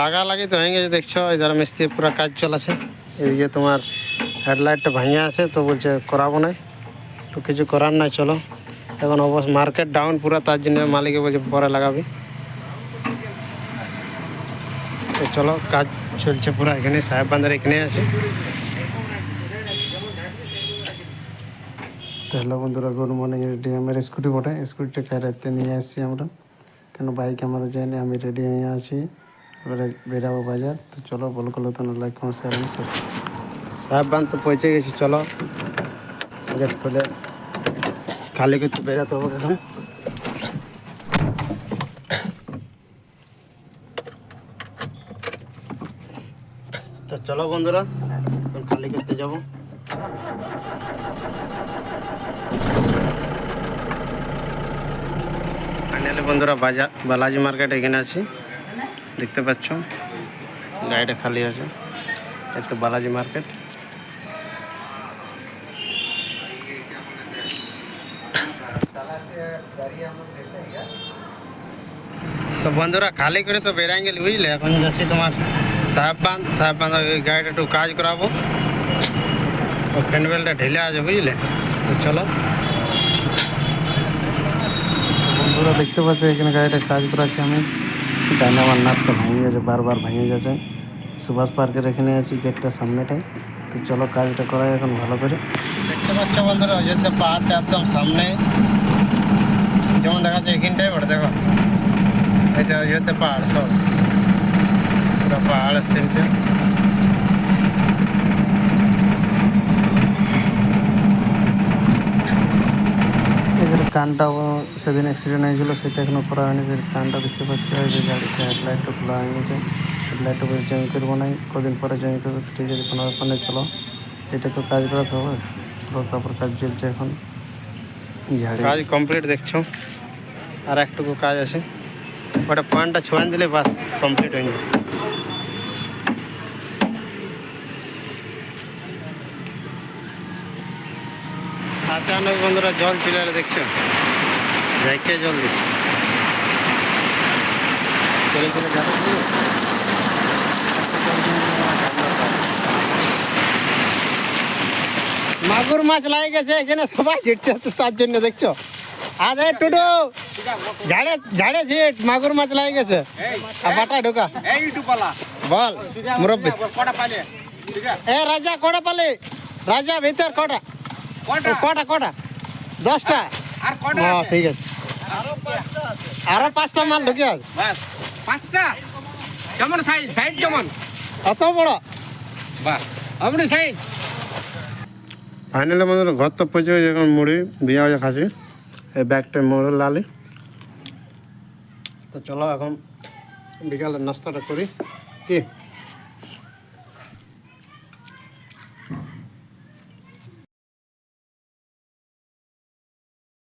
লাগা লাগি তো হয়ে গেছে, দেখছ এধার মিস্ত্রি পুরো কাজ চলেছে। এদিকে তোমার হেডলাইটটা ভাঙে আছে, তো বলছে করাবো না। তো কিছু করার নাই, চলো। এখন অবশ্য মার্কেট ডাউন পুরো, তার জন্য মালিকে বলছে পরে লাগাবি। তো চলো, কাজ চলছে পুরো, এখানে সাহেব বান্দার এখানে আছে। হ্যালো বন্ধুরা, গুড মর্নিং, রেডি, আমার স্কুটি বটে। স্কুটিটা রাতে নিয়ে আসছি আমরা। কেন বাইক আমাদের যায়নি, আমি রেডি হয়ে আছি। এবারে বেরাবো বাজার। তো চলো, বল করল তো লাইক কমেন্ট শেয়ার এবং সাহেব বান তো পৌঁছে গেছি, চলো। গেট খুলে। খালি করতে বেরাতে হবে এখন। তো চলো বন্ধুরা খালি করতে যাব। বন্ধুরা বাজার বালাজি মার্কেট এখানে আছি। দেখতে পাচ্ছ? গাড়িটা খালি আছে। তো বালাজি মার্কেট। তো বন্ধুরা, খালি করে তো বেরাই গেলি, বুঝলে? এখন যাচ্ছি তোমার সাহেব বাঁধ। সাহেব বাঁধ গাড়িটা একটু কাজ করাবো। ও ফ্যানবেলটা ঢিলে আছে, বুঝলে? চলো। বন্ধুরা, দেখতে পাচ্ছ, এখানে গাড়িটা কাজ করাচ্ছি আমি। ডাইনামার নাটটা ভেঙে গেছে, বারবার ভেঙে গেছে। সুভাষ পার্কের এখানে আছি গেটটা সামনেটায় তো চলো কাজটা করাই এখন ভালো করে। দেখতে পাচ্ছ বন্ধুরা, অযোধ্যা পাহাড়টা একদম সামনে। যেমন দেখা যাচ্ছে এখানটাই ওটা দেখো। এটা অযোধ্যা পাহাড়, সব। পুরো পাহাড়ের সিনটা এদের কানটা সেদিন অ্যাক্সিডেন্ট হয়েছিল, সেটা এখনও করা হয়নি। যে কানটা দেখতে পাচ্ছি যে গাড়িতে হেডলাইটটা খোলা হয়ে গেছে। হেডলাইটটা বেশ জয়েন করব নাই। কদিন পরে জয়েন করব ঠিক আছে কোনো ব্যাপার নেই চলো। এটা তো কাজ করাতে হবে। চলো, তারপর কাজ চলছে এখন। কাজ কমপ্লিট দেখছ? আর একটুকু কাজ আছে। ওটা পয়েন্টটা ছোঁয়ান দিলে বাস কমপ্লিট হয়ে যাবে। আচানক বন্ধুরা জল ছিল দেখছ? দেখে জল দিচ্ছে। চলে চলে যাবে মাগুর মাছ লাগে গেছে এখানে সবাই ছিটতে আসছে তার জন্য দেখছ? আরে টুডু! ঝাড়ে ঝাড়ে ছিট মাগুর মাছ লাগে গেছে। আর বাটায় ঢোকা। বল মুরব্বী। এ রাজা কটা পালি? রাজা ভিতর কটা? কটা কটা কটা দশটা? আর কটা হ্যাঁ আছে? ঠিক আছে। আরও পাঁচটা মাল ঢুকে আছে। বাস। পাঁচটা? কেমন সাইজ? সাইজ কেমন? অত বড়? বাহ আপনি সাইজ? ফাইনালি আমাদের ঘর তো পৌঁছে গেছে এখন মুড়ি বিয়া হয়ে খাসি। এই ব্যাগটা মোড়ে লালি। তো চলো এখন বিকালের নাস্তাটা করি। কি?